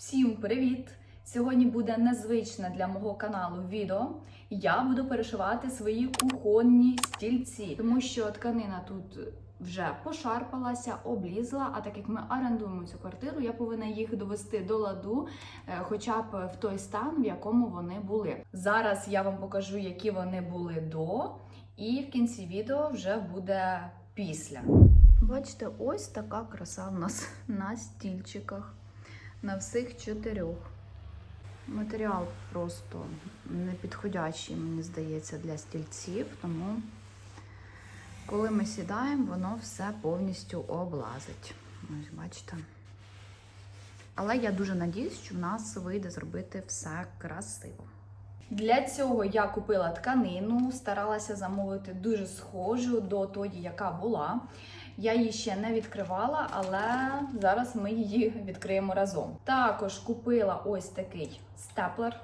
Всім привіт! Сьогодні буде незвичне для мого каналу відео. Я буду перешивати свої кухонні стільці, тому що тканина тут вже пошарпалася, облізла. А так як ми орендуємо цю квартиру, я повинна їх довести до ладу, е, хоча б в той стан, в якому вони були. Зараз я вам покажу, які вони були до, і в кінці відео вже буде після. Бачите, ось така краса в нас на стільчиках на всіх чотирьох. Матеріал просто не підходящий, мені здається, для стільців, тому коли ми сідаємо, воно все повністю облазить. Ось бачите. Але я дуже надіюсь, що в нас вийде зробити все красиво. Для цього я купила тканину, старалася замовити дуже схожу до тої, яка була. Я її ще не відкривала, але зараз ми її відкриємо разом. Також купила ось такий степлер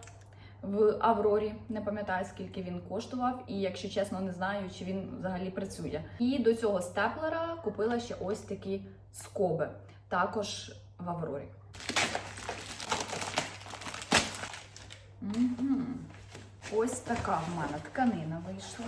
в Аврорі. Не пам'ятаю, скільки він коштував, і якщо чесно, не знаю, чи він взагалі працює. І до цього степлера купила ще ось такі скоби, також в Аврорі. Угу. Ось така в мене тканина вийшла.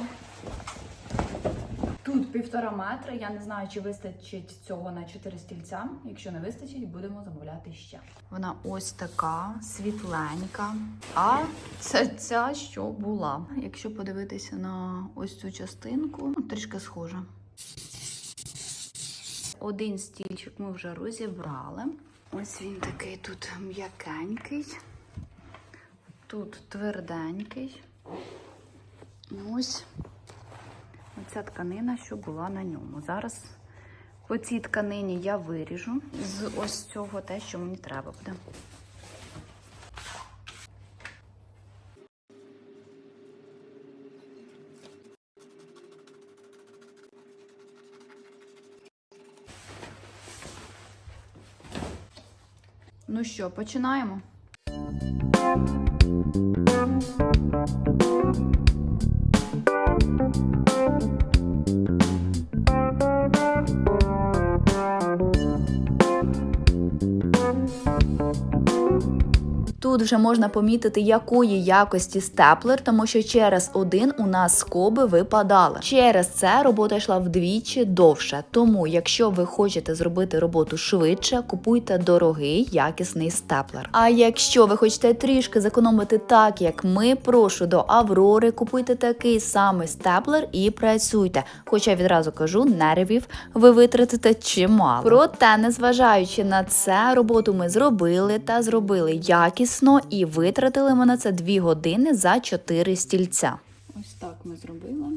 Тут півтора метра. Я не знаю, чи вистачить цього на чотири стільця. Якщо не вистачить, будемо замовляти ще. Вона ось така світленька. А це ця, що була. Якщо подивитися на ось цю частинку, ну, трішки схожа. Один стільчик ми вже розібрали. Ось він такий тут м'якенький. Тут тверденький. Ось оця тканина, що була на ньому. Зараз по цій тканині я виріжу з ось цього те, що мені треба буде. Ну що, починаємо? Тут вже можна помітити, якої якості степлер, тому що через один у нас скоби випадали. Через це робота йшла вдвічі довше. Тому, якщо ви хочете зробити роботу швидше, купуйте дорогий якісний степлер. А якщо ви хочете трішки зекономити так, як ми, прошу до Аврори, купуйте такий самий степлер і працюйте. Хоча відразу кажу, нервів ви витратите чимало. Проте, незважаючи на це, роботу ми зробили та зробили якісно і витратили ми на це 2 години за 4 стільця. Ось так ми зробили.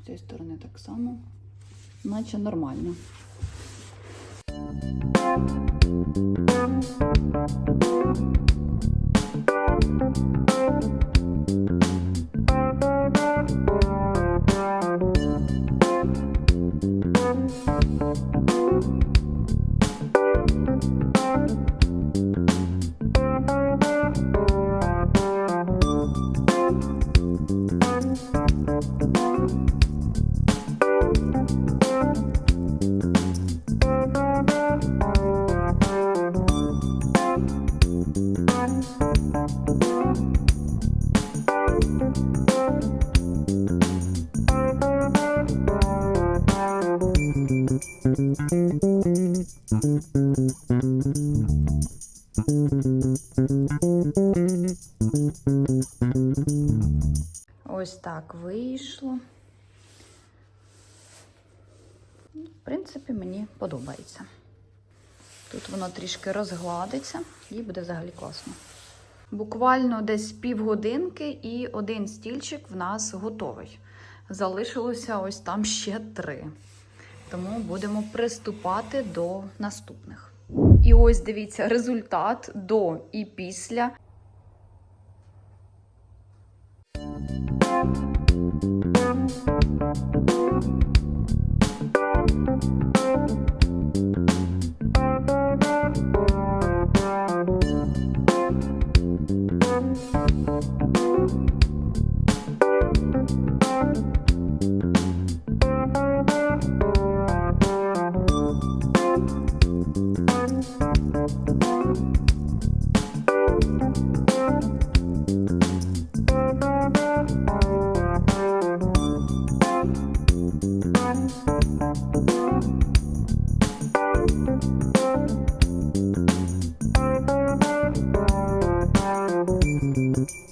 З цієї сторони так само, наче нормально. Ось так вийшло. В принципі, мені подобається. Тут воно трішки розгладиться і буде взагалі класно. Буквально десь півгодинки і один стільчик в нас готовий. Залишилося ось там ще три. Тому будемо приступати до наступних. І ось дивіться результат до і після.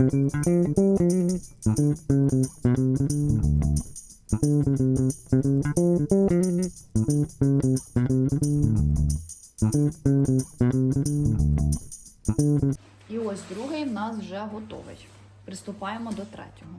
І ось другий в нас вже готовий. Приступаємо до третього.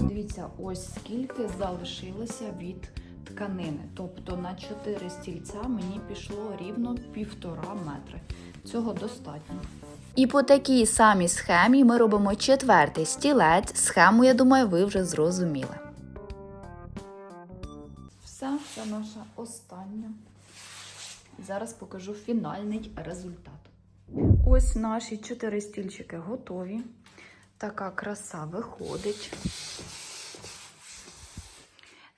Дивіться, ось скільки залишилося від тканини. Тобто на 4 стільця мені пішло рівно півтора метри. Цього достатньо. І по такій самій схемі ми робимо четвертий стілець. Схему, я думаю, ви вже зрозуміли. Все, це наша остання. Зараз покажу фінальний результат. Ось наші чотири стільчики готові. Така краса виходить.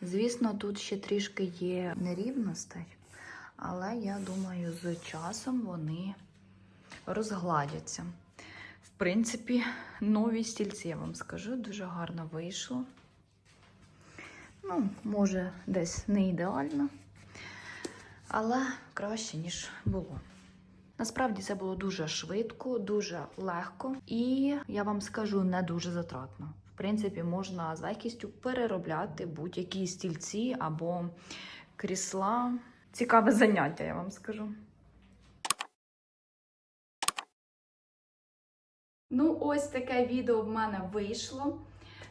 Звісно, тут ще трішки є нерівностей, але я думаю, з часом вони розгладяться. В принципі, нові стільці, я вам скажу, дуже гарно вийшло. Ну, може, десь не ідеально, але краще, ніж було. Насправді це було дуже швидко, дуже легко і я вам скажу не дуже затратно. В принципі, можна з легкістю переробляти будь-які стільці або крісла. Цікаве заняття, я вам скажу. Ну, ось таке відео в мене вийшло.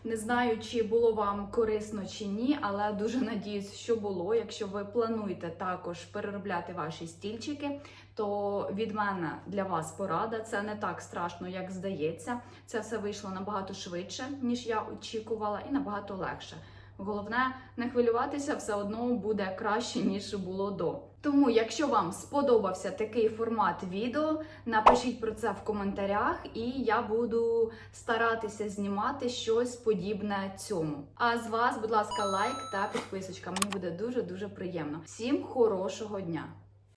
Не знаю, чи було вам корисно чи ні, але дуже надіюсь, що було. Якщо ви плануєте також переробляти ваші стільчики, то від мене для вас порада. Це не так страшно, як здається. Це все вийшло набагато швидше, ніж я очікувала, і набагато легше. Головне, не хвилюватися все одно буде краще, ніж було до. Тому, якщо вам сподобався такий формат відео, напишіть про це в коментарях, і я буду старатися знімати щось подібне цьому. А з вас, будь ласка, лайк та підписочка. Мені буде дуже дуже приємно. Всім хорошого дня!